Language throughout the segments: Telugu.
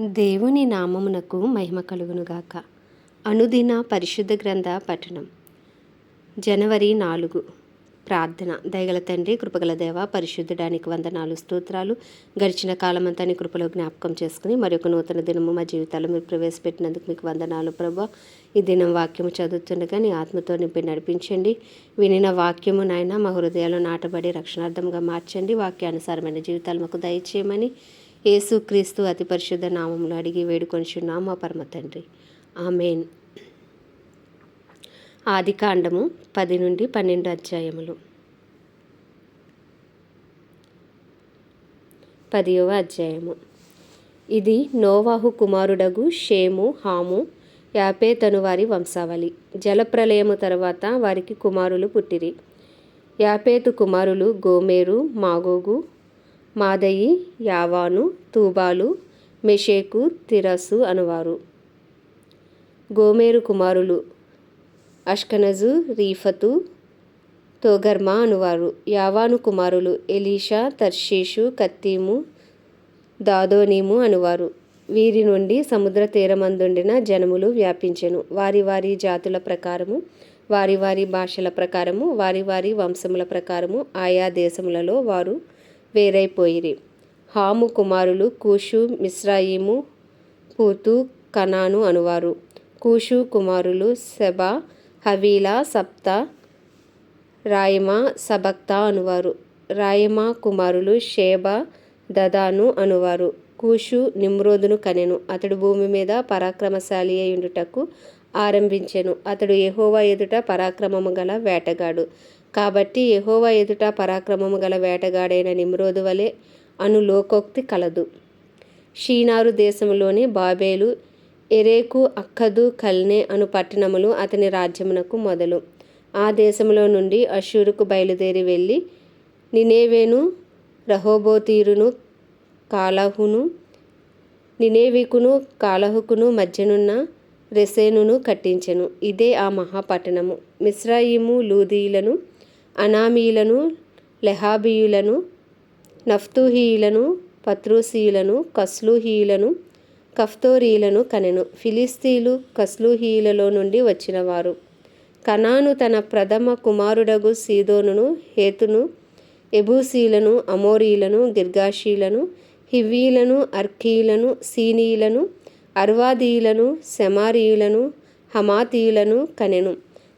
దేవుని నామమునకు మహిమ కలుగునుగాక. అనుదిన పరిశుద్ధ గ్రంథ పఠనం. జనవరి నాలుగు. ప్రార్థన. దయగల తండ్రి కృపగల దేవ పరిశుద్ధడానికి వందనాలు స్తోత్రాలు. గడిచిన కాలమంతా నీ కృపలో జ్ఞాపకం చేసుకుని మరొక నూతన దినము మా జీవితాల్లో మీరు ప్రవేశపెట్టినందుకు మీకు వందనాలు ప్రభా. ఈ దినం వాక్యము చదువుతుండగా నీ ఆత్మతో నింపి నడిపించండి. వినిన వాక్యము నాయన మా హృదయాలు నాటబడి రక్షణార్థంగా మార్చండి. వాక్యానుసారమైన జీవితాలు మాకు దయచేయమని యేసుక్రీస్తు అతి పరిశుద్ధ నామంలో అడిగి వేడుకొనిచున్నాం మా పరమ తండ్రి. ఆమెన్. ఆది కాండము పది నుండి పన్నెండు అధ్యాయములు. పదియవ అధ్యాయము. ఇది నోవాహు కుమారుడగు షేము హాము యాపేతను వారి వంశావళి. జలప్రలయము తర్వాత వారికి కుమారులు పుట్టిరి. యాపేతు కుమారులు గోమేరు మాగోగు మాదయి యావాను తూబాలు మెషేకు తిరసు అనువారు. గోమేరు కుమారులు అష్కనజు రీఫతు తోగర్మా అనువారు. యావాను కుమారులు ఎలీషా తర్షీషు కత్తీము దాదోనీము అనువారు. వీరి నుండి సముద్ర తీరమందుండిన జనములు వ్యాపించెను. వారి వారి జాతుల ప్రకారము వారి వారి భాషల ప్రకారము వారి వారి వంశముల ప్రకారము ఆయా దేశములలో వారు వేరైపోయిరి. హాము కుమారులు కూషు మిశ్రాయిము పూతు కనాను అనువారు. కూషు కుమారులు సెబ హవీలా సప్త రాయమా సబక్తా అనువారు. రాయమా కుమారులు షేబ దదాను అనువారు. కూషు నిమ్రోదును కనెను. అతడు భూమి మీద పరాక్రమశాలి అయ్యుండుటకు ఆరంభించెను. అతడు ఎహోవా ఎదుట పరాక్రమము గల వేటగాడు. కాబట్టి యహోవా ఎదుట పరాక్రమము గల వేటగాడైన నిమ్రోదు వలె అను లోకోక్తి కలదు. షీనారు దేశంలోని బాబేలు ఎరేకు అక్కదు కల్నే అను పట్టణములు అతని రాజ్యమునకు మొదలు. ఆ దేశంలో నుండి అషూరుకు బయలుదేరి వెళ్ళి నినేవేను రహోబోతీరును కాలహును నినేవికును కాలహుకును మధ్యనున్న రెసేనును కట్టించెను. ఇదే ఆ మహాపట్టణము. మిశ్రాయిము లూదీలను అనామీలను లెహాబీయులను నఫ్తూహీయులను పత్రూసీయులను కస్లూహీయులను కఫ్తోరీలను కనెను. ఫిలిస్తీలు కస్లూహీయులలో నుండి వచ్చినవారు. కనాను తన ప్రథమ కుమారుడగు సీదోనును హేతును ఎబూసీలను అమోరీలను గిర్గాషీలను హివ్వీలను అర్కీలను సీనీయులను అర్వాదీయులను శమారీయులను హమాతీయులను కనెను.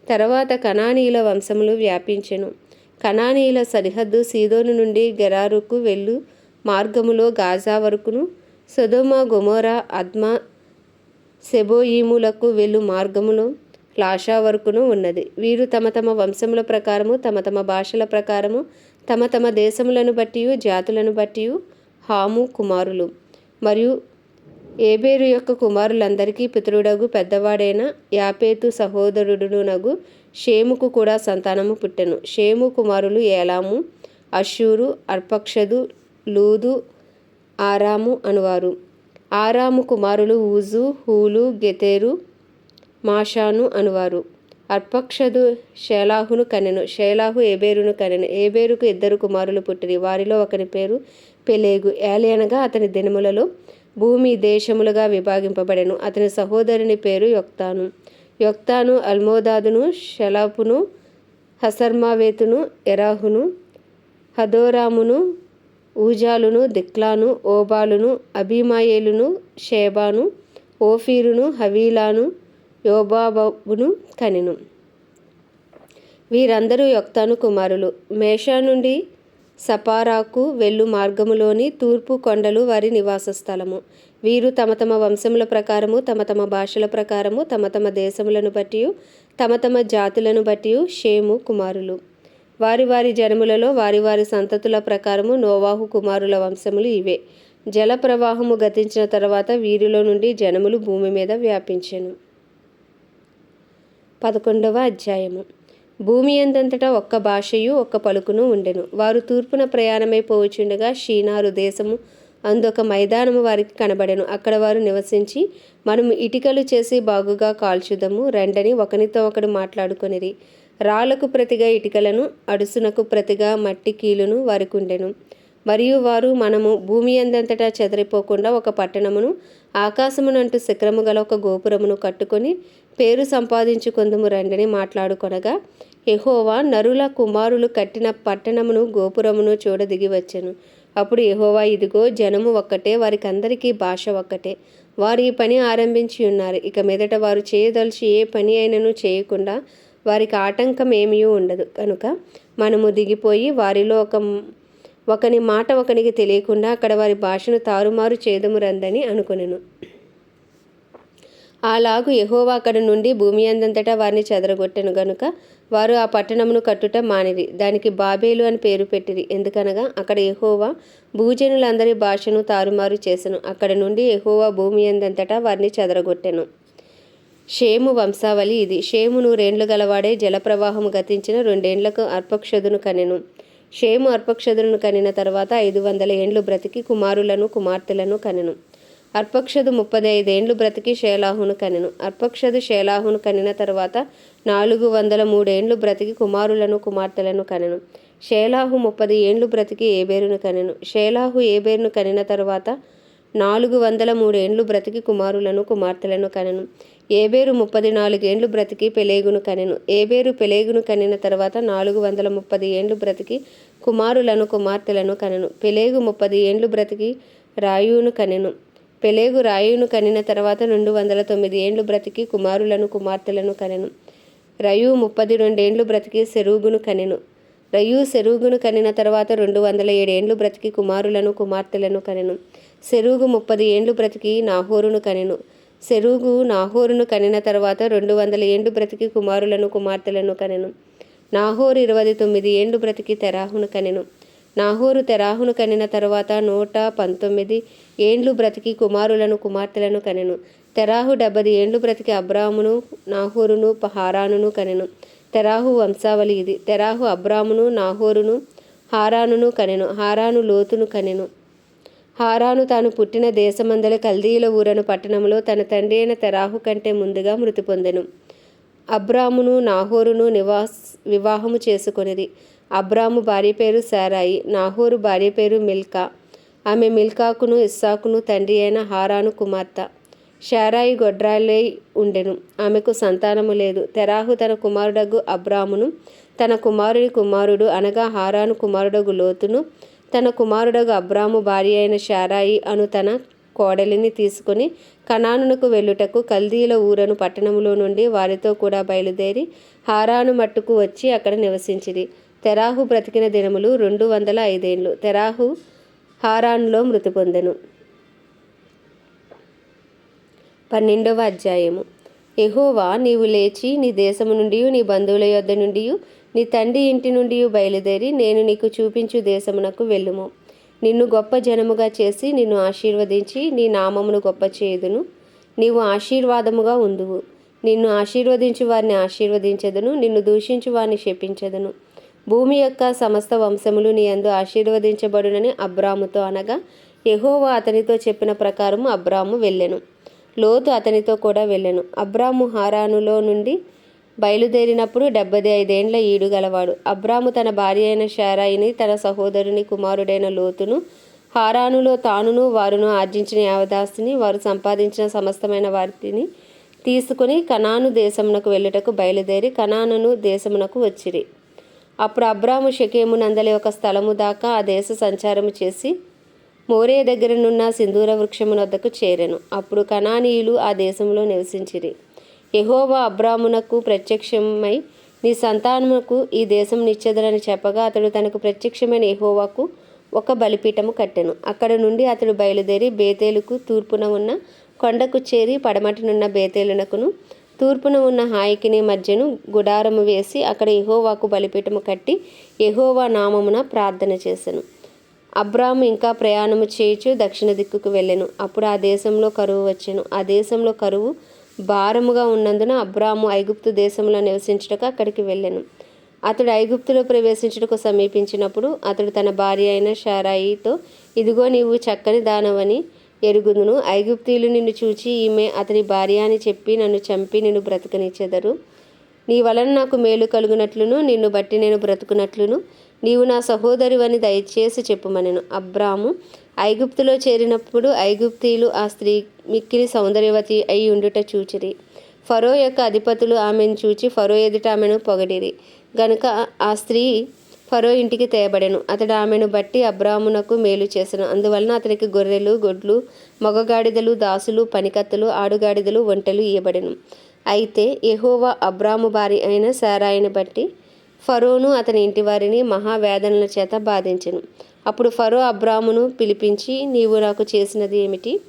తర్వాత కణానీయుల వంశములు వ్యాపించెను. కణానీయుల సరిహద్దు సీదోను నుండి గెరారుకు వెళ్ళు మార్గములో గాజా వరకును. సొదోమ గొమోరా అద్మా సెబోయిములకు వెళ్ళు మార్గములో లాషా వరకును ఉన్నది. వీరు తమ తమ వంశముల ప్రకారము తమ తమ భాషల ప్రకారము తమ తమ దేశములను బట్టి జాతులను బట్టి హాము కుమారులు. మరియు ఏబేరు యొక్క కుమారులందరికీ పితరుడగు పెద్దవాడైన యాపేతు సహోదరుడునగు షేముకు కూడా సంతానము పుట్టెను. షేము కుమారులు ఏలాము అషూరు అర్పక్షదు లూదు ఆరాము అనువారు. ఆరాము కుమారులు ఊజు హూలు గెతేరు మాషాను అనువారు. అర్పక్షదు షేలాహును కనెను షేలాహు ఏబేరును కనెను. ఏబేరుకు ఇద్దరు కుమారులు పుట్టిరి. వారిలో ఒకని పేరు పెలేగు. ఏలియనగా అతని దినములలో భూమి దేశములుగా విభాగింపబడెను. అతని సహోదరుని పేరు యొక్తాను. యొక్తాను అల్మోదాదును షలాపును హసర్మావేతును ఎరాహును హదోరామును ఊజాలును దిక్లాను ఓబాలును అభిమాయేలును షేబాను ఓఫీరును హవీలాను యోబాబును కనెను. వీరందరూ యొక్తాను కుమారులు. మేషా నుండి సపారాకు వెళ్ళు మార్గములోని తూర్పు కొండలు వారి నివాస స్థలము. వీరు తమ తమ వంశముల ప్రకారము తమ తమ భాషల ప్రకారము తమ తమ దేశములను బట్టి తమ తమ జాతులను బట్టి షేము కుమారులు. వారి వారి జనములలో వారి వారి సంతతుల ప్రకారము నోవాహు కుమారుల వంశములు ఇవే. జల ప్రవాహము గతించిన తర్వాత వీరిలో నుండి జనములు భూమి మీద వ్యాపించెను. పదకొండవ అధ్యాయము. భూమి అందంతటా ఒక్క భాషయు ఒక్క పలుకును ఉండెను. వారు తూర్పున ప్రయాణమై పోవచుండగా షీనారు దేశము అందొక మైదానము వారికి కనబడెను. అక్కడ వారు నివసించి మనము ఇటికలు చేసి బాగుగా కాల్చుదము రెండని ఒకనితో ఒకడు మాట్లాడుకొనిరి. రాళ్ళకు ప్రతిగా ఇటికలను అడుసునకు ప్రతిగా మట్టి కీలును వారికి ఉండెను మరియు వారు మనము భూమి అందంతటా చెదరిపోకుండా ఒక పట్టణమును ఆకాశమునంటూ శిఖరము గల ఒక గోపురమును కట్టుకొని పేరు సంపాదించుకుందుము రండిని మాట్లాడుకొనగా ఎహోవా నరుల కుమారులు కట్టిన పట్టణమును గోపురమును చూడదిగి వచ్చెను. అప్పుడు ఎహోవా ఇదిగో జనము ఒక్కటే వారికి అందరికీ భాష ఒక్కటే. వారు ఈ పని ఆరంభించి ఉన్నారు. ఇక మీదట వారు చేయదలిచి ఏ పని అయినను చేయకుండా వారికి ఆటంకం ఏమీ ఉండదు. కనుక మనము దిగిపోయి వారిలో ఒక ఒకని మాట ఒకనికి తెలియకుండా అక్కడ వారి భాషను తారుమారు చేదము రందని అనుకొనెను. అలాగు యహోవా అక్కడ నుండి భూమి అందంతటా వారిని చెదరగొట్టెను గనుక వారు ఆ పట్టణమును కట్టుట మానిరి. దానికి బాబేలు అని పేరు పెట్టిరి. ఎందుకనగా అక్కడ యహోవా భూజనులందరి భాషను తారుమారు చేసెను. అక్కడ నుండి యహోవా భూమి అందంతటా వారిని చెదరగొట్టెను. షేము వంశావళి ఇది. షేము నూరేండ్లు గలవాడే జలప్రవాహము గతించిన రెండేండ్లకు అర్పక్షదును కనెను. షేము అర్పక్షదును కనిన తర్వాత ఐదు వందల ఏండ్లు బ్రతికి కుమారులను కుమార్తెలను కనెను. అర్పక్షదు ముప్పది ఐదేండ్లు బ్రతికి శేలాహును కనెను. అర్పక్షదు శేలాహును కనిన తర్వాత నాలుగు వందల మూడేండ్లు బ్రతికి కుమారులను కుమార్తెలను కనెను. షేలాహు ముప్పది ఏండ్లు బ్రతికి ఏబేరును కనెను. షేలాహు ఏబేరును కనిన తర్వాత నాలుగు వందల మూడేండ్లు బ్రతికి కుమారులను కుమార్తెలను కనెను. ఏబేరు ముప్పది నాలుగేండ్లు బ్రతికి పెలేగును కనెను. ఏబేరు పెలేగును కనిన తర్వాత నాలుగు వందల ముప్పది ఏండ్లు బ్రతికి కుమారులను కుమార్తెలను కనెను. పెలేగు ముప్పది ఏండ్లు బ్రతికి రాయును కనెను. పెలేగు రాయును కనిన తర్వాత రెండు వందల తొమ్మిది ఏండ్లు బ్రతికి కుమారులను కుమార్తెలను కనెను. రయు ముప్పది రెండేండ్లు బ్రతికి సెరూగును కనెను. రయు సెరూగును కనిన తర్వాత రెండు వందల ఏడేండ్లు బ్రతికి కుమారులను కుమార్తెలను కనెను. సెరూగు ముప్పది ఏండ్లు బ్రతికి నాహోరును కనెను. సెరూగు నాహోరును కనిన తర్వాత రెండు వందల ఏండ్లు బ్రతికి కుమారులను కుమార్తెలను కనెను. నాహోరు ఇరవై తొమ్మిది ఏండ్లు బ్రతికి తెరాహును కనెను. నాహోరు తెరాహును కనిన తరువాత నూట పంతొమ్మిది ఏండ్లు బ్రతికి కుమారులను కుమార్తెలను కనెను. తెరాహు డెబ్బది ఏండ్లు బ్రతికి అబ్రామును నాహోరును హారానును కనెను. తెరాహు వంశావళి ఇది. తెరాహు అబ్రామును నాహోరును హారానును కనెను. హారాను లోతును కనెను. హారాను తాను పుట్టిన దేశమందల కల్దీయుల ఊరను పట్టణంలో తన తండ్రి అయిన తెరాహు కంటే ముందుగా మృతి పొందెను. అబ్రామును నాహోరును నివాస్ వివాహము చేసుకొనిది. అబ్రాము భార్య పేరు శారాయి నాహోరు భార్య పేరు మిల్కా. ఆమె మిల్కాకును ఇస్సాకును తండ్రి అయిన హారాను కుమార్తె. షారాయి గొడ్రాలై ఉండెను. ఆమెకు సంతానము లేదు. తెరాహు తన కుమారుడగు అబ్రామును తన కుమారుని కుమారుడు అనగా హారాను కుమారుడగు లోతును తన కుమారుడగు అబ్రాము భార్య అయిన షారాయి అను తన కోడలిని తీసుకుని కనానునకు వెళ్ళుటకు కల్దీల ఊరను పట్టణములో నుండి వారితో కూడా బయలుదేరి హారాను మట్టుకు వచ్చి అక్కడ నివసించిరి. తెరాహు బ్రతికిన దినములు రెండు వందల ఐదేండ్లు. తెరాహు హారాన్లో మృతి పొందెను. పన్నెండవ అధ్యాయము. ఎహోవా నీవు లేచి నీ దేశము నుండి నీ బంధువుల యొద్ద నుండి నీ తండ్రి ఇంటి నుండి బయలుదేరి నేను నీకు చూపించు దేశమునకు వెళ్ళుము. నిన్ను గొప్ప జనముగా చేసి నిన్ను ఆశీర్వదించి నీ నామమును గొప్ప చేయుదును. నీవు ఆశీర్వాదముగా ఉందువు. నిన్ను ఆశీర్వదించు వారిని ఆశీర్వదించదును. నిన్ను దూషించు వారిని శపించదును. భూమి యొక్క సమస్త వంశములు నీ అందు ఆశీర్వదించబడునని అబ్రాముతో అనగా యహోవా అతనితో చెప్పిన ప్రకారము అబ్రాము వెళ్ళెను. లోతు అతనితో కూడా వెళ్ళెను. అబ్రాము హారానులో నుండి బయలుదేరినప్పుడు డెబ్బై ఐదేండ్ల ఈడు గలవాడు. అబ్రాము తన భార్య అయిన షారాయిని తన సహోదరుని కుమారుడైన లోతును హారానులో తానును వారును ఆర్జించిన యావదాస్తిని వారు సంపాదించిన సమస్తమైన వారిని తీసుకుని కనాను దేశమునకు వెళ్ళుటకు బయలుదేరి కనానును దేశమునకు వచ్చిరి. అప్పుడు అబ్రాము షకేము నందలి ఒక స్థలము దాకా ఆ దేశ సంచారము చేసి మోరే దగ్గరనున్న సింధూర వృక్షము వద్దకు చేరెను. అప్పుడు కణానీయులు ఆ దేశంలో నివసించిరి. యహోవా అబ్రామునకు ప్రత్యక్షమై నీ సంతానముకు ఈ దేశం నిచ్చెదరని చెప్పగా అతడు తనకు ప్రత్యక్షమైన ఎహోవాకు ఒక బలిపీఠము కట్టెను. అక్కడ నుండి అతడు బయలుదేరి బేతేలుకు తూర్పున ఉన్న కొండకు చేరి పడమటినున్న బేతేలునకును తూర్పున ఉన్న హాయికిని మధ్యను గుడారము వేసి అక్కడ ఎహోవాకు బలిపీఠము కట్టి ఎహోవా నామమున ప్రార్థన చేసెను. అబ్రాము ఇంకా ప్రయాణము చేయుచు దక్షిణ దిక్కుకు వెళ్ళెను. అప్పుడు ఆ దేశంలో కరువు వచ్చెను. ఆ దేశంలో కరువు భారముగా ఉన్నందున అబ్రాము ఐగుప్తు దేశంలో నివసించుటకు అక్కడికి వెళ్ళెను. అతడు ఐగుప్తులో ప్రవేశించుటకు సమీపించినప్పుడు అతడు తన భార్య అయిన షారాయితో ఇదిగో నీవు చక్కని దానవని ఎరుగుదును. ఐగుప్తీయులు నిన్ను చూచి ఈమె అతని భార్య అని చెప్పి నన్ను చంపి నిన్ను బ్రతకనిచ్చెదరు. నీ వలన నాకు మేలు కలుగునట్లును నిన్ను బట్టి నేను బ్రతుకునట్లును. నీవు నా సహోదరివని దయచేసి చెప్పుమనెను. అబ్రాము ఐగుప్తులో చేరినప్పుడు ఐగుప్తీయులు ఆ స్త్రీ మిక్కిలి సౌందర్యవతి అయి ఉండుట చూచిరి. ఫరో యొక్క అధిపతులు ఆమెను చూచి ఫరో ఎదుట ఆమెను పొగడిరి. గనుక ఆ స్త్రీ ఫరో ఇంటికి తేబడెను అతడు ఆమెను బట్టి అబ్రామునకు మేలు చేసెను. అందువలన అతనికి గొర్రెలు గొడ్లు మగగాడిదలు దాసులు పనికత్తలు ఆడుగాడిదలు ఒంటెలు ఇయ్యబడెను. అయితే ఎహోవా అబ్రాము భార్య అయిన సారాయిని బట్టి ఫరోను అతని ఇంటి వారిని మహావేదనల చేత బాధించెను. అప్పుడు ఫరో అబ్రామును పిలిపించి నీవు నాకు చేసినది ఏమిటి?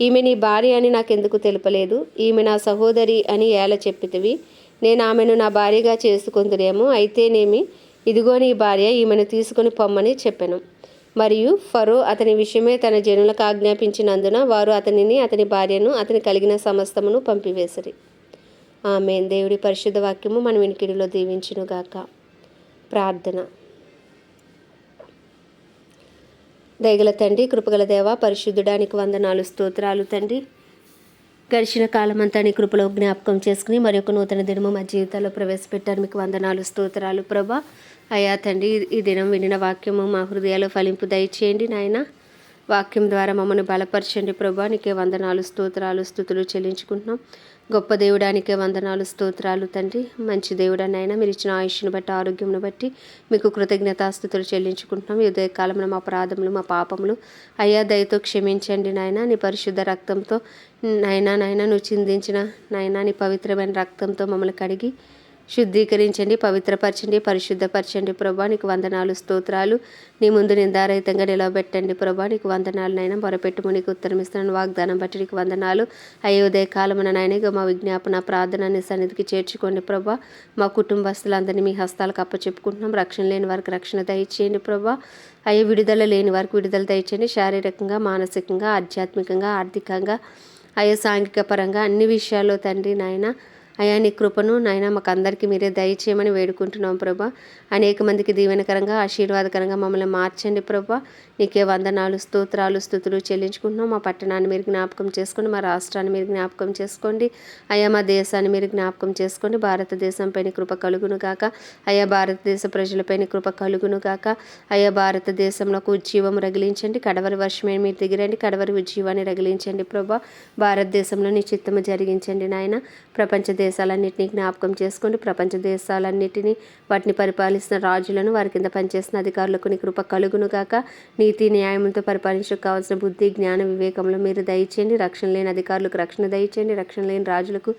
ఈమె నీ భార్య అని నాకెందుకు తెలుపలేదు? ఈమె నా సహోదరి అని ఏల చెప్పితివి. నేను ఆమెను నా భార్యగా చేసుకుందునేమో. అయితేనేమి ఇదిగో నీ భార్య ఈమెను తీసుకొని పొమ్మని చెప్పాను. మరియు ఫరో అతని విషయమే తన జనులకు ఆజ్ఞాపించినందున వారు అతనిని అతని భార్యను అతని కలిగిన సమస్తమును పంపివేసిరి. ఆమె దేవుడి పరిశుద్ధ వాక్యము మన వినికిడిలో దీవించునుగాక. ప్రార్థన. దయగల తండ్రి కృపగల దేవ పరిశుద్ధుడానికి వందనాలు స్తోత్రాలు తండ్రి. గడిచిన కాలమంతా నీ కృపలో జ్ఞాపకం చేసుకుని మరి ఒక నూతన దినము మా జీవితాల్లో ప్రవేశపెట్టారు. మీకు వందనాలు స్తోత్రాలు. ప్రభా అయ్యా తండ్రి ఈ దినం వినిన వాక్యము మా హృదయాల్లో ఫలింపు దయచేయండి నాయన. వాక్యం ద్వారా మమ్మల్ని బలపరచండి ప్రభా. నీకే వందనాలు స్తోత్రాలు స్థుతులు చెల్లించుకుంటున్నాం. గొప్ప దేవుడానికే వందనాలు స్తోత్రాలు తండ్రి. మంచి దేవుడనైనా మీరు ఇచ్చిన ఆయుష్ను బట్టి ఆరోగ్యంను బట్టి మీకు కృతజ్ఞతాస్థుతులు చెల్లించుకుంటున్నాం. ఉదయ కాలంలో మా అపరాధములు మా పాపములు అయ్యా దయతో క్షమించండి నాయన. నీ పరిశుద్ధ రక్తంతో నాయన నాయన నువ్వు చిందించిన నాయన నీ పవిత్రమైన రక్తంతో మమ్మల్ని కడిగి శుద్ధీకరించండి పవిత్రపరచండి పరిశుద్ధపరచండి. ప్రభా నీకు వందనాలు స్తోత్రాలు. నీ ముందు నిందారహితంగా నిలవబెట్టండి. ప్రభా నీకు వందనాలు నైనా మొరపెట్టుము నీకు ఉత్తరం వాగ్దానం బట్టి నీకు వందనాలు. అయోదయ కాలమున నాయనగా మా విజ్ఞాపన ప్రార్థనని సన్నిధికి చేర్చుకోండి. ప్రభా మా కుటుంబస్తులందరినీ మీ హస్తాలకు అప్పచెప్పుకుంటున్నాం. రక్షణ లేని వారికి రక్షణ దయచేయండి. ప్రభా అయ్యే విడుదల లేని వారికి విడుదల దయచేయండి. శారీరకంగా మానసికంగా ఆధ్యాత్మికంగా ఆర్థికంగా అయ్యే సాంఘిక పరంగా అన్ని విషయాల్లో తండ్రి నాయన అయా నీ కృపను నాయన మాకు అందరికీ మీరే దయచేయమని వేడుకుంటున్నాం ప్రభా. అనేక మందికి దీవెనకరంగా ఆశీర్వాదకరంగా మమ్మల్ని మార్చండి ప్రభా. నీకే వందనాలు స్తోత్రాలు స్థుతులు చెల్లించుకుంటున్నాం. మా పట్టణాన్ని మీరు జ్ఞాపకం చేసుకోండి మా రాష్ట్రాన్ని మీరు జ్ఞాపకం చేసుకోండి. అయా మా దేశాన్ని మీరు జ్ఞాపకం చేసుకోండి. భారతదేశంపైన కృప కలుగును గాక. అయా భారతదేశ ప్రజలపైన కృప కలుగును గాక. అయా భారతదేశంలో ఉజ్జీవం రగిలించండి. కడవరి వర్షమే మీరు దిగిరండి. కడవరి ఉజ్జీవాన్ని రగిలించండి ప్రభా. భారతదేశంలో నీ చిత్తము జరిగించండి నాయన. ప్రపంచ దేశాలన్నింటినీ జ్ఞాపకం చేసుకుని ప్రపంచ దేశాలన్నిటినీ వాటిని పరిపాలిస్తున్న రాజులను వారి కింద పనిచేస్తున్న అధికారులకు నీ కృప కలుగును గాక. నీతి న్యాయంతో పరిపాలించడానికి కావాల్సిన బుద్ధి జ్ఞాన వివేకంలో మీరు దయచేయండి. రక్షణ లేని అధికారులకు రక్షణ దయచేయండి. రక్షణ లేని రాజులకు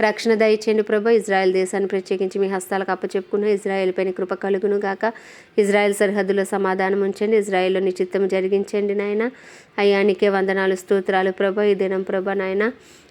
రక్షణ దయచేయండి ప్రభు. ఇజ్రాయెల్ దేశాన్ని ప్రత్యేకించి మీ హస్తాలకు అప్పచెప్పుకున్న ఇజ్రాయెల్ పైన కృప కలుగును గాక. ఇజ్రాయెల్ సరిహద్దులో సమాధానం ఉంచండి. ఇజ్రాయెల్లో నిశ్చిత్తం జరిగించండి నాయన. అయ్యానికే వందనాలు స్తోత్రాలు ప్రభ. ఈ దినం ప్రభ నాయన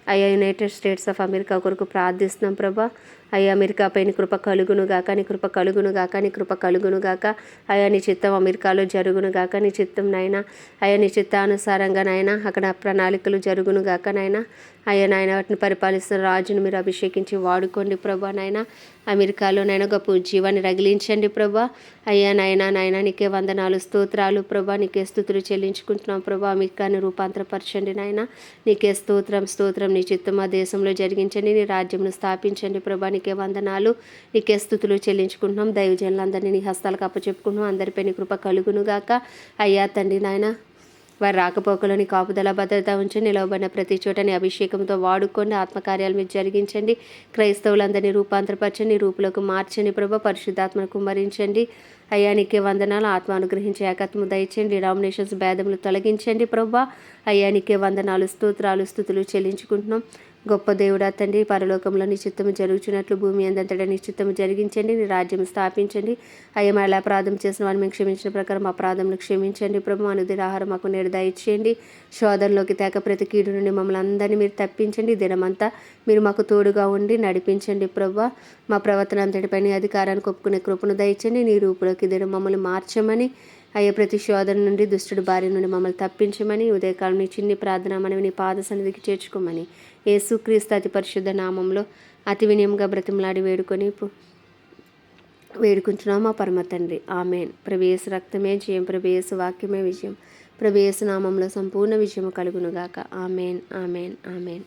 అయ్యా యునైటెడ్ స్టేట్స్ ఆఫ్ అమెరికా కొరకు ప్రార్థిస్తున్నాం ప్రభా. అయ్యా అమెరికా పైన కృప కలుగును గాక నీ కృప కలుగును గాక నీ కృప కలుగును గాక. అయ్యా నీ చిత్తం అమెరికాలో జరుగును గాక నీ చిత్తం నాయన. అయ్యా నీ చిత్తానుసారంగా నాయన అక్కడ ప్రణాళికలు జరుగును గాక నాయన. అయ్యా నాయన వాటిని పరిపాలిస్తున్న రాజును మీరు అభిషేకించి వాడుకోండి ప్రభా నాయన. అమెరికాలో నాయన గొప్ప జీవాన్ని రగిలించండి ప్రభా. అయ్యా నాయన నాయన నీకే వందనాలు స్తోత్రాలు. ప్రభా నీకే స్థుతులు చెల్లించుకుంటున్నాం. ప్రభా అమెరికాని రూపాంతరపరచండి నాయన. నీకే స్తోత్రం స్తోత్రం. నీ చిత్తం ఆ దేశంలో జరిగించండి నీ రాజ్యంను స్థాపించండి. ప్రభా నీకే వందనాలు నీకే స్థుతులు చెల్లించుకుంటున్నాం. దైవజనులందరినీ నీ హస్తాలకు అప్పచెప్పుకుంటున్నాం. అందరిపై నీ కృప కలుగును గాక అయ్యా తండ్రి నాయన వారి రాకపోకలోని కాపుదల భద్రత ఉంచి నిలవబడిన ప్రతి చోటని అభిషేకంతో వాడుకొని ఆత్మకార్యాలు మీరు జరిగించండి. క్రైస్తవులందరినీ రూపాంతరపరచండి రూపులకు మార్చండి ప్రభ పరిశుద్ధాత్మను కుమ్మరించండి. అయ్యా వందనాలు. ఆత్మ అనుగ్రహించే ఏకత్మ దయచేయండి. డినామినేషన్స్ భేదములు తొలగించండి ప్రభా అయ్యానికే వందనాలు స్తోత్రాలు స్థుతులు చెల్లించుకుంటున్నాం. గొప్ప దేవుడా తండ్రి పరలోకంలో నీ జరుగుచున్నట్లు భూమి అందంతటా నీ జరిగించండి. నీ రాజ్యం స్థాపించండి. అయ్యా మరలా అపరాధం చేసిన వారిని మేము క్షమించిన ప్రకారం అపరాధంను క్షమించండి. ప్రభు అనుదిన ఆహారం మాకు నేడు దయచేయండి. శోధనలోకి తేక ప్రతి కీడు నుండి మమ్మల్ని అందరినీ మీరు తప్పించండి. దినమంతా మీరు మాకు తోడుగా ఉండి నడిపించండి ప్రభు. మా ప్రవర్తన అంతటిపైన అధికారాన్ని ఒప్పుకునే కృపను దయచండి నీ రూపులోకి దిన మమ్మల్ని మార్చమని అయ్యే ప్రతి శోధన నుండి దుష్టుడు భార్య నుండి మమ్మల్ని తప్పించమని ఉదయకాలం నీ చిన్ని ప్రార్థన మనవి నీ పాద సన్నిధికి చేర్చుకోమని యేసుక్రీస్తు అతి పరిశుద్ధ నామంలో అతి వినయంగా బ్రతిమలాడి వేడుకొని వేడుకుంటున్నాం మా పరమ తండ్రి. ఆమెన్. ప్రవేశ రక్తమే జయం. ప్రవేశ వాక్యమే విజయం. ప్రవేశ నామంలో సంపూర్ణ విజయం కలుగునుగాక. ఆమెన్. ఆమెన్. ఆమెన్.